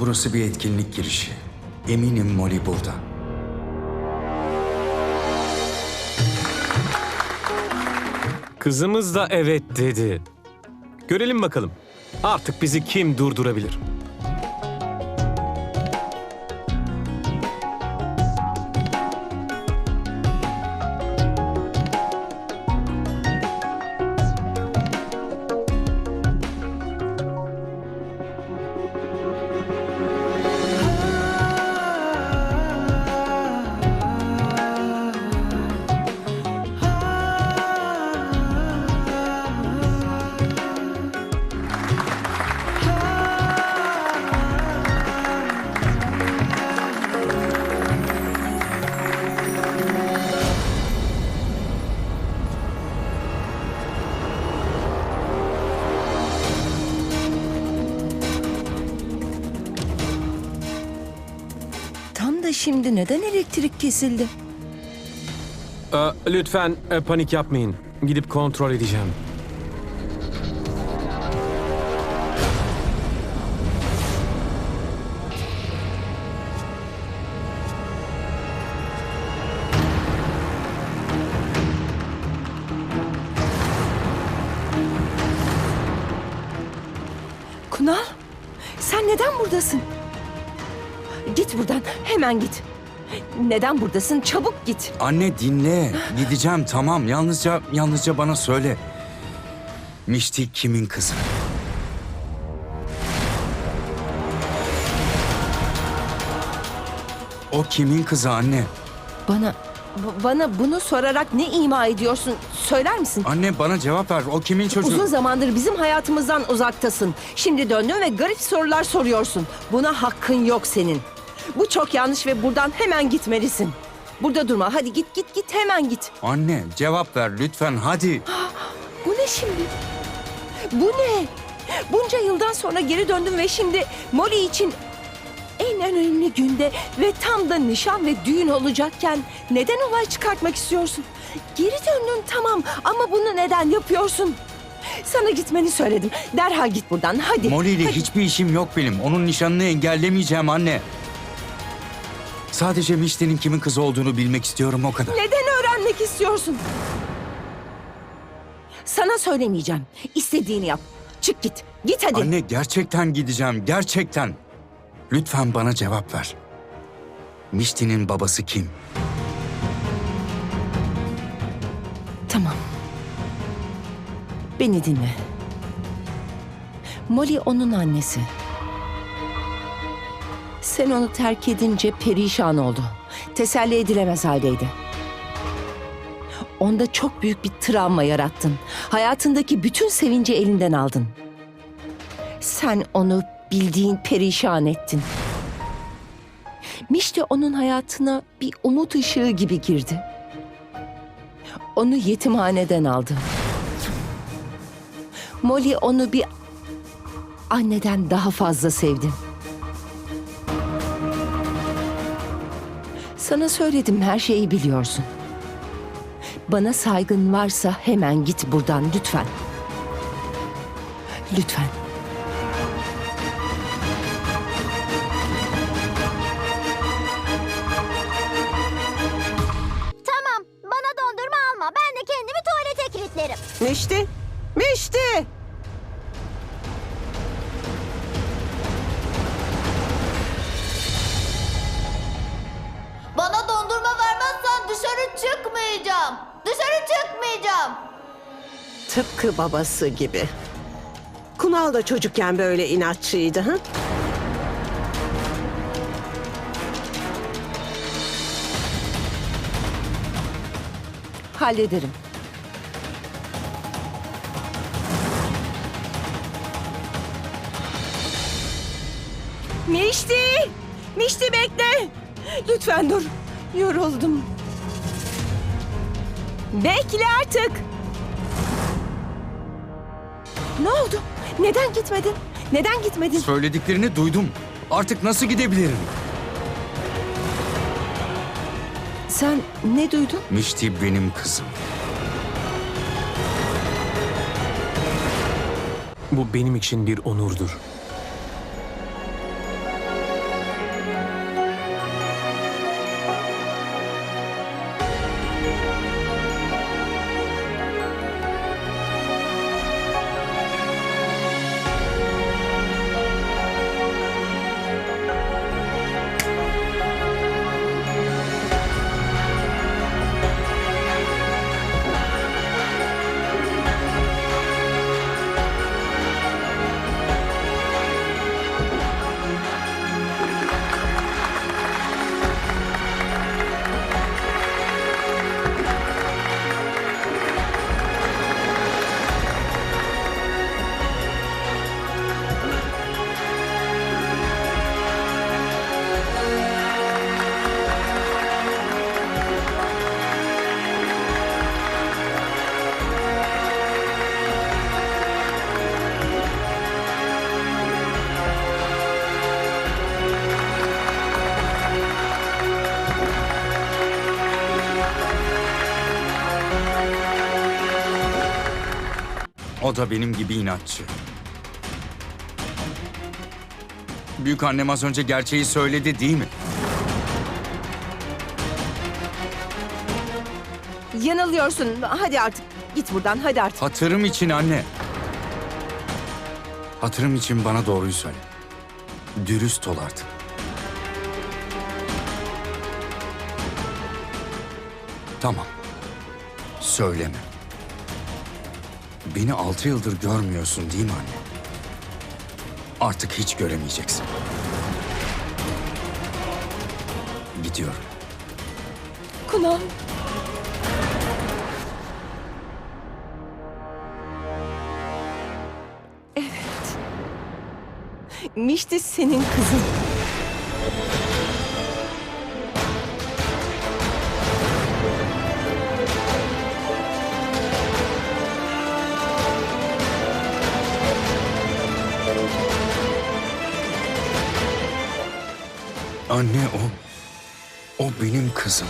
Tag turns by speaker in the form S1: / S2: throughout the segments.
S1: Burası bir etkinlik girişi. Eminim Molly burada.
S2: Kızımız da evet dedi. Görelim bakalım. Artık bizi kim durdurabilir?
S3: Şimdi neden elektrik kesildi?
S2: Ee, lütfen e, panik yapmayın. Gidip kontrol edeceğim.
S3: Kunal, sen neden buradasın? Git buradan, hemen git. Neden buradasın? Çabuk git.
S1: Anne dinle. Gideceğim tamam. Yalnızca yalnızca bana söyle. Mişti kimin kızı? O kimin kızı anne?
S3: Bana, bana bunu sorarak ne ima ediyorsun? Söyler misin?
S1: Anne bana cevap ver. O kimin çocuğu?
S3: Uzun zamandır bizim hayatımızdan uzaktasın. Şimdi döndün ve garip sorular soruyorsun. Buna hakkın yok senin. Bu çok yanlış ve buradan hemen gitmelisin. Burada durma. Hadi git git git hemen git.
S1: Anne cevap ver lütfen hadi.
S3: Bu ne şimdi? Bu ne? Bunca yıldan sonra geri döndüm ve şimdi Molly için en önemli günde ve tam da nişan ve düğün olacakken neden olay çıkartmak istiyorsun? Geri döndün tamam ama bunu neden yapıyorsun? Sana gitmeni söyledim. Derhal git buradan hadi.
S1: Molly ile
S3: Hadi.
S1: hiçbir işim yok benim. Onun nişanını engellemeyeceğim anne. Sadece Mişti'nin kimin kızı olduğunu bilmek istiyorum o kadar.
S3: Neden öğrenmek istiyorsun? Sana söylemeyeceğim. İstediğini yap. Çık git. Git hadi.
S1: Anne gerçekten gideceğim, gerçekten. Lütfen bana cevap ver. Mişti'nin babası kim?
S3: Tamam. Beni dinle. Molly onun annesi. Sen onu terk edince perişan oldu. Teselli edilemez haldeydi. Onda çok büyük bir travma yarattın. Hayatındaki bütün sevinci elinden aldın. Sen onu bildiğin perişan ettin. Mişti onun hayatına bir umut ışığı gibi girdi. Onu yetimhaneden aldı. Molly onu bir anneden daha fazla sevdi. Sana söyledim her şeyi biliyorsun. Bana saygın varsa hemen git buradan lütfen. Lütfen.
S4: Tamam, bana dondurma alma. Ben de kendimi tuvalete kilitlerim.
S3: Mişti! Mişti!
S4: Çıkmayacağım.
S5: Tıpkı babası gibi. Kunal da çocukken böyle inatçıydı. Ha?
S3: Hallederim. Mişti! Mişti bekle! Lütfen dur. Yoruldum. Bekle artık. Ne oldu? Neden gitmedin? Neden gitmedin?
S1: Söylediklerini duydum. Artık nasıl gidebilirim?
S3: Sen ne duydun?
S1: Mişti benim kızım.
S2: Bu benim için bir onurdur.
S1: O da benim gibi inatçı. Büyük annem az önce gerçeği söyledi değil mi?
S3: Yanılıyorsun. Hadi artık git buradan hadi artık.
S1: Hatırım için anne. Hatırım için bana doğruyu söyle. Dürüst ol artık. Tamam. Söyleme. Beni altı yıldır görmüyorsun değil mi anne? Artık hiç göremeyeceksin. Gidiyorum.
S3: Kunal. Evet. Mişti senin kızın.
S1: Anne o. O benim kızım.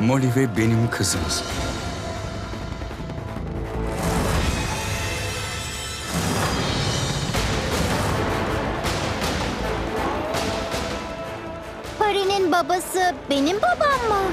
S1: Molly ve benim kızımız.
S4: Pari'nin babası benim babam mı?